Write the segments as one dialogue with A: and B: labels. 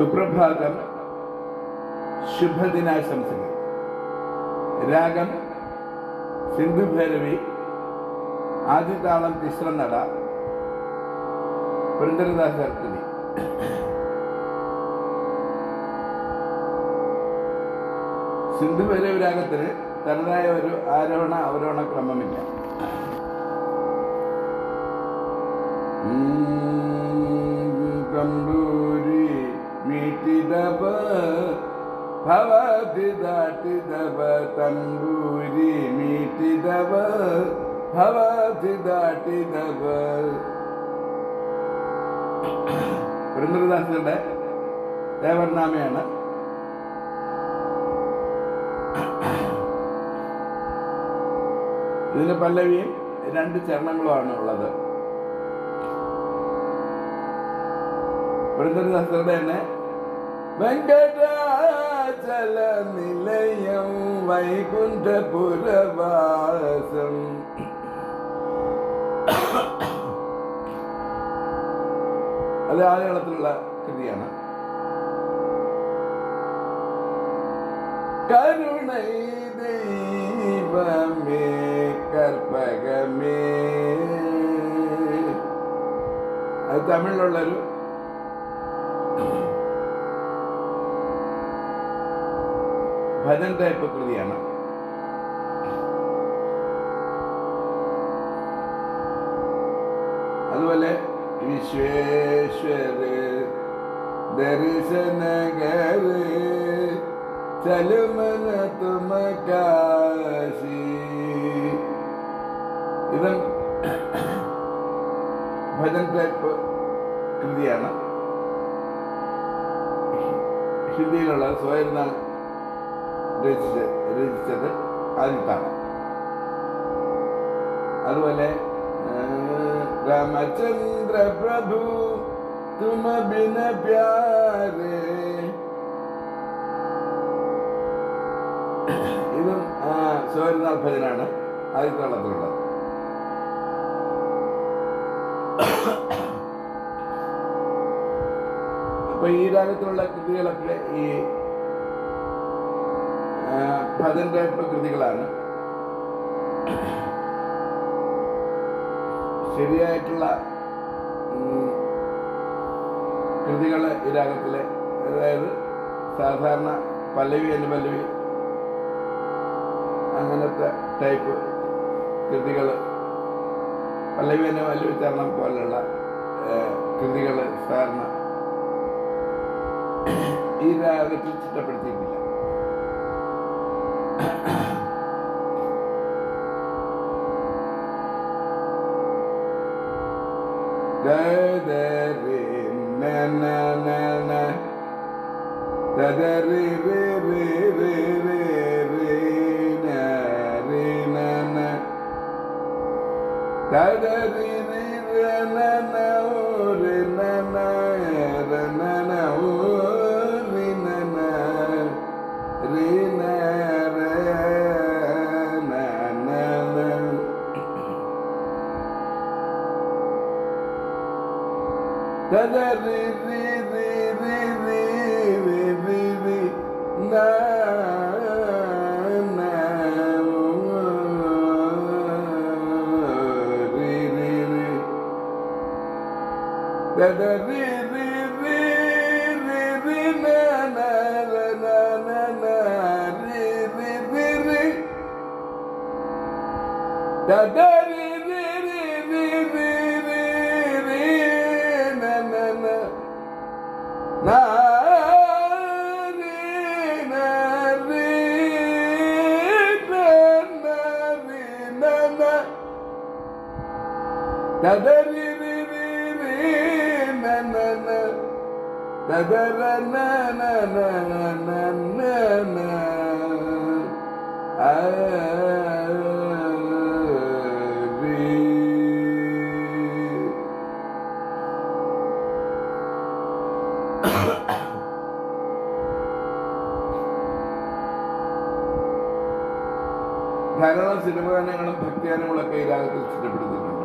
A: സുപ്രഭാതം ശുഭദിനാശംസകൾ. രാഗം സിന്ധുഭൈരവി ആദിതാളം തിശ്രനട പുരന്ദരദാസ സിന്ധുഭൈരവി രാഗത്തിന് തനതായ ഒരു ആരോഹണ അവരോഹണ ക്രമമില്ല. കമ്പൂരി മീട്ടിതപ ഭവതി ദാട്ടിതപ തമ്പൂരി മീട്ടിതപ ഭവതി ദാട്ടിതപ പുരന്ദരദാസിന്റെ ദേവർനാമയാണ് ഇതിന് പല്ലവിയും രണ്ട് ചരണങ്ങളുമാണ് ഉള്ളത്. പുരന്ദരദാസരുടെ തന്നെ വെങ്കടാചല നിലയം വൈകുണ്ഠപുരവാസം. അത് ആലകളത്തിലുള്ള കൃതിയാണ്. കരുണൈ ദൈവമേ കർപ്പകമേ അത് തമിഴിലുള്ളൊരു ഭജൻ ടൈപ്പ് കൃതിയാണ്. അതുപോലെ വിശ്വേശ്വര ദർശനഗര ചലുമന തുമ കാശി ഇതും ഭജൻ ടൈപ്പ് കൃതിയാണ്. ഹിന്ദിയിലുള്ള സ്വയം രചിച്ചത് ആദ്യത്താണ് അതുപോലെ രാമചന്ദ്ര പ്രഭു തുമ ബിന പ്യാരേ. ഇതും സ്വയംനാൾ ഭജനാണ് ആദ്യത്തെ അപ്പൊ ഈ രാഗത്തിലുള്ള കൃതികളൊക്കെ ഈ ആ, പ്രകൃതികളാണ്. ശരിയായിട്ടുള്ള കൃതികൾ ഈ രാഗത്തിലെ. അതായത് സാധാരണ പല്ലവി അനുപല്ലവി അങ്ങനത്തെ ടൈപ്പ് കൃതികൾ പല്ലവി അനുപല്ലവി ചരണം പോലുള്ള കൃതികൾ സാധാരണ ഈ രാഗത്തിൽ ചിട്ടപ്പെടുത്തിയിട്ടില്ല. da da re na na na na da da re re re re re na na na da da Da ri ri ri ri ri ri ri ri na na ri ri da da ri ri ri ri ri na na na na na ri ri ri ri da da ri ധാരാളം cinema ഗാനങ്ങളും ഭക്തിഗാനങ്ങളൊക്കെ ഈ രാഗത്തിൽ ചിട്ടപ്പെടുത്തിയിട്ടുണ്ട്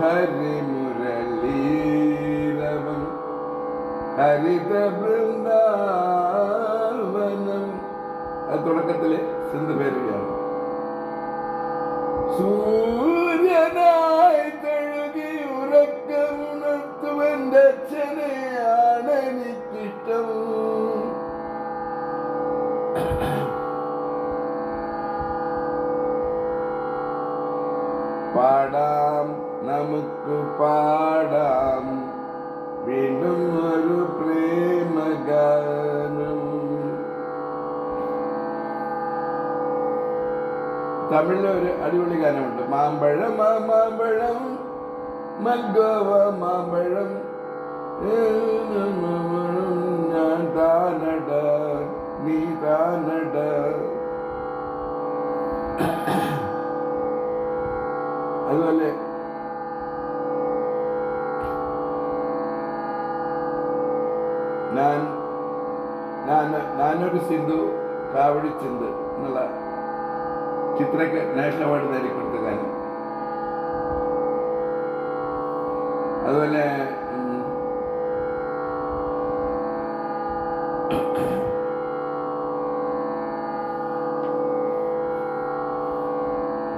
A: ഹരി മുരളീരവം ഹരിത വൃന്ദാവനം അത് തുടക്കത്തിലെ സിന്ധു പേരുകയാണ് സൂ തമിഴിലെ ഒരു അടിപൊളി ഗാനമുണ്ട്. മാമ്പഴം മാമ്പഴം മൽഗോവ മാമ്പഴം. ഞാൻ താനട നീ താനട. അതുപോലെ ഞാൻ ഞാനൊരു സിന്ധു കാവടി ചിന്ത് എന്നുള്ള ചിത്രയ്ക്ക് നാഷണൽ അവാർഡ് നേടിക്കൊടുത്ത കാര്യം. അതുപോലെ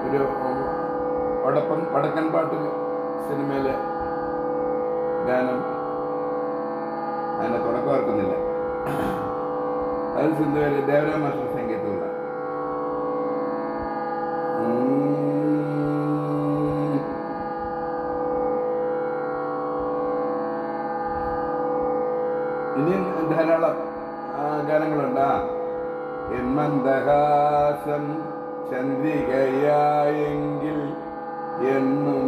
A: ഒരു വടപ്പൻ വടക്കൻ പാട്ട് സിനിമയിലെ ഗാനം അതിനെ തുടക്കം ഓർക്കുന്നില്ല അത് സിന്ധുവിൽ ദേവരാം മാസ്റ്റർ ഗാനങ്ങളുണ്ട്. എൻ ചന്ദ്രികയായെങ്കിൽ എന്നും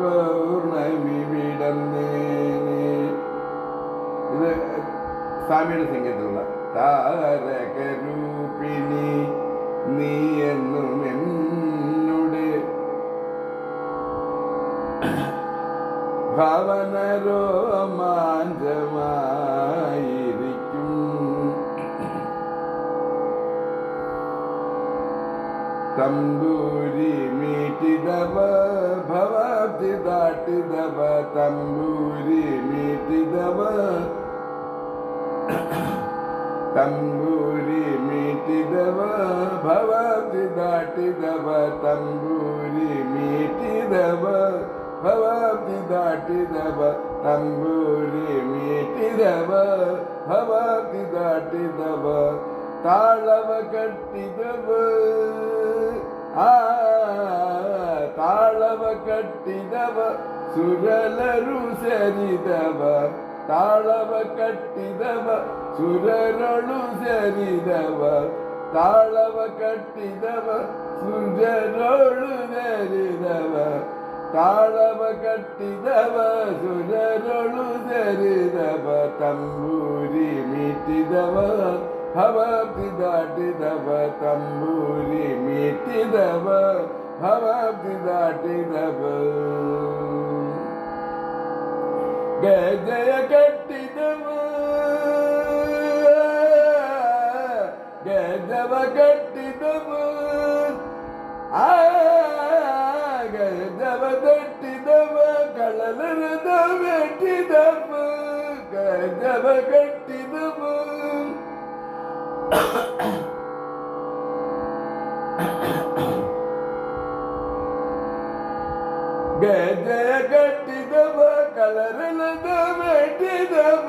A: പൗർണമി വിടന്നേനെ ഇത് സ്വാമിയുടെ സംഗീതമുള്ള താരകരൂപിണി നീ എന്നും എന്നോട് ഭാവന ತಂಬೂರಿ ಮೀಟಿದವ ಭವತಿ ದಾಟಿದವ ತಂಬೂರಿ ಮೀಟಿದವ ತಂಬೂರಿ ಮೀಟಿದವ ಭವತಿ ದಾಟಿದವ ತಂಬೂರಿ ಮೀಟಿದವ ಭವತಿ ದಾಟಿದವ ತಂಬೂರಿ ಮೀಟಿದವ ಭವತಿ ದಾಟಿದವ ತಾಳವ ಕಟ್ಟಿದವ ಆ ತಾಳವ ಕಟ್ಟಿದವ ಸುರಲರು ಸರಿದವ ತಾಳವ ಕಟ್ಟಿದವ ಸುರರಳು ಸರಿದವ ತಾಳವ ಕಟ್ಟಿದವ ಸುರರಳು ಸರಿದವ ತಾಳವ ಕಟ್ಟಿದವ ಸುರರಳು ಸರಿದವ ತಂಬೂರಿ ಮೀಟಿದವ ಭವಾಬ್ದಿ ದಾಟಿದವ ತಂಬೂರಿ ಮೀಟಿದವ ಹವಾಬ್ದಿ ದಾಟಿದವ ಗಜಯ ಕಟ್ಟಿದವ ಗಜವ ಕಟ್ಟಿದವ. ಆ ಗಜವ ತಟ್ಟಿದವ ಕಳಲರದ ಮೆಟ್ಟಿದವ ಗಜವ ಕಟ್ಟಿದವ ಕಟ್ಟಿದವ ಕಳರಲದ ಮೆಟ್ಟಿದವ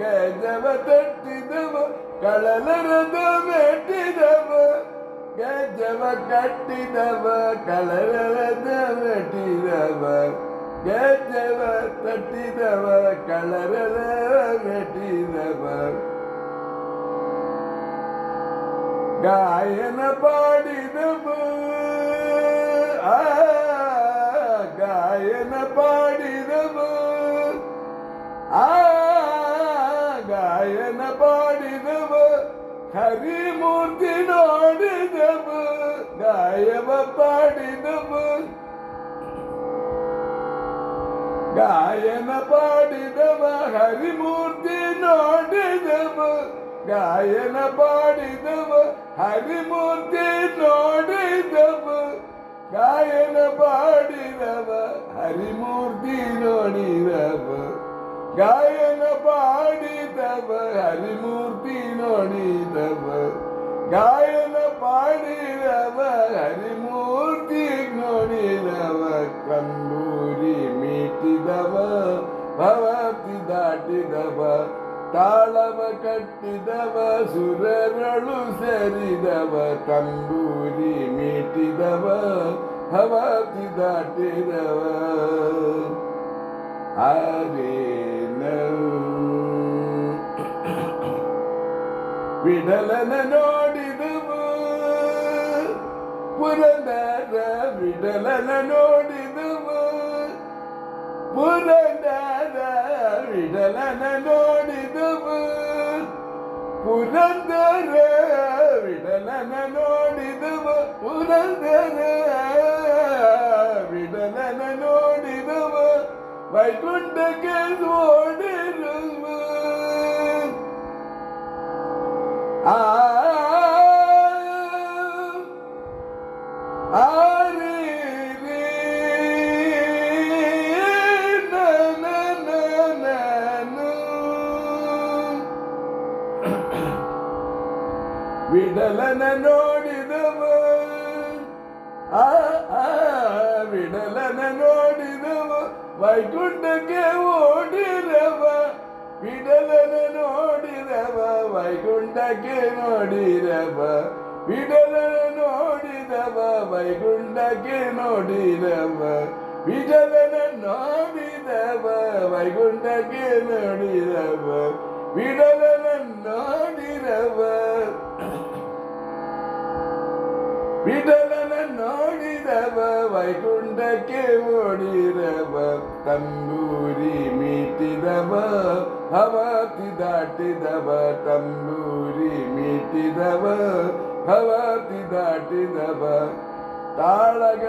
A: ಗಜವ ತಟ್ಟಿದವ ಕಳಲರದ ಮೆಟ್ಟಿದವ ಗಜವ ಕಟ್ಟಿದವ ಕಳರದ ಮೆಟ್ಟಿದವ ಗಜವ ತಟ್ಟಿದವ ಕಳರದ ಮೆಟ್ಟಿದವ ಗಾಯನ ಪಾಡಿದವ ಆ ಗಾಯನ ಪಾಡಿದವ ಆ ಗಾಯನ ಪಾಡಿದವ ಹರಿಮೂರ್ತಿ ನೋಡಿದವ ಗಾಯವ ಪಾಡಿದವ ಗಾಯನ ಪಾಡಿದವ ಹರಿಮೂರ್ತಿ ನೋಡಿದವ ಗಾಯನ ಪಾಡಿದವ ಹರಿಮೂರ್ತಿ ನೋಡಿದವ ಗಾಯ ಗಾಯನ ಪಾಡಿದವ ಹರಿಮೂರ್ತಿ ನೋಡಿದವ ಗಾಯನ ಪಾಡಿದವ ಹರಿಮೂರ್ತಿ ನೋಡಿದವ ಗಾಯನ ಪಾಡಿದವ ಹರಿಮೂರ್ತಿ ನೋಡಿದವ ಕಂದೂರಿ ಮೀಟಿದವ ಭವತಿ ದಾಟಿದವ ತಾಳವ ಕಟ್ಟಿದವ ಸುರರಳು ಸರಿದವ ತಂದೂರಿ ಮೀಟಿದವ ಭವತಿ ದಾಟಿದವ ಹರೇನ ವಿಡಲನ ನೋಡಿದವು ಪುರಂದರ ವಿಡಲನ ನೋಡಿದವು ಪುರಂದರ ವಿಡಲನ ನೋಡಿದವು ಪುರಂದರ ವಿಡಲನ ನೋಡಿದವು ಪುರಂದರ ವಿಡಲನ ನೋಡಿದವು ವೈಕುಂಠಕ್ಕೆ ಓಡಿರುವ ಆ ಆರಿ ರೇ ನ ನ ನ ನ ನು. ವಿಡಲನ ನೋಡಿದವ ಆ ಆ ವಿಡಲನ ನೋಡಿದವ ವೈಕುಂಠಕ್ಕೆ ಓಡಿದವ ವಿಡಲನ ನೋಡಿದವ ವೈಕುಂಠಕ್ಕೆ ನೋಡಿದವ ವಿಡಲನ ನೋಡಿದವ ವೈಕುಂಠಕ್ಕೆ ನೋಡಿದವ ವಿಡಲನ ನೋಡಿದವ ವೈಕುಂಠಕ್ಕೆ ನೋಡಿದವ ವಿಡಲನ ನೋಡಿದವ ವಿಠಲನ ನೋಡಿದವ, ವೈಕುಂಠಕ್ಕೆ ಓಡಿರವ ತಂಬೂರಿ ಮೀಟಿದವ ಹವತಿ ದಾಟಿದವ, ತಂಬೂರಿ ಮೀಟಿದವ ಹವತಿ ದಾಟಿದವ ತಾಳಗ.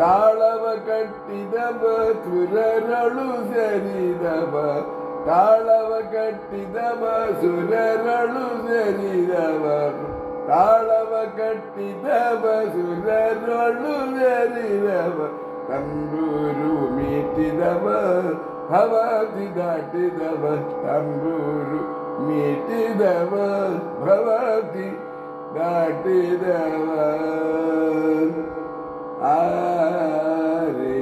A: ತಾಳವ ಕಟ್ಟಿದವ, ಸುರರಳು ಸರಿದವ ತಾಳವ ಕಟ್ಟಿದವ, ಸುರರಳು ಸರಿದವ ತಾಳವ ಕಟ್ಟಿದವ ಸುರರಳು ಸರಿದವ ತಂಬೂರು ಮೀಟಿದವ ಭವಾತಿ ದಾಟಿದವ ತಂಬೂರು ಮೀಟಿದವ ಭವಾತಿ ದಾಟಿದವ ಆರೆ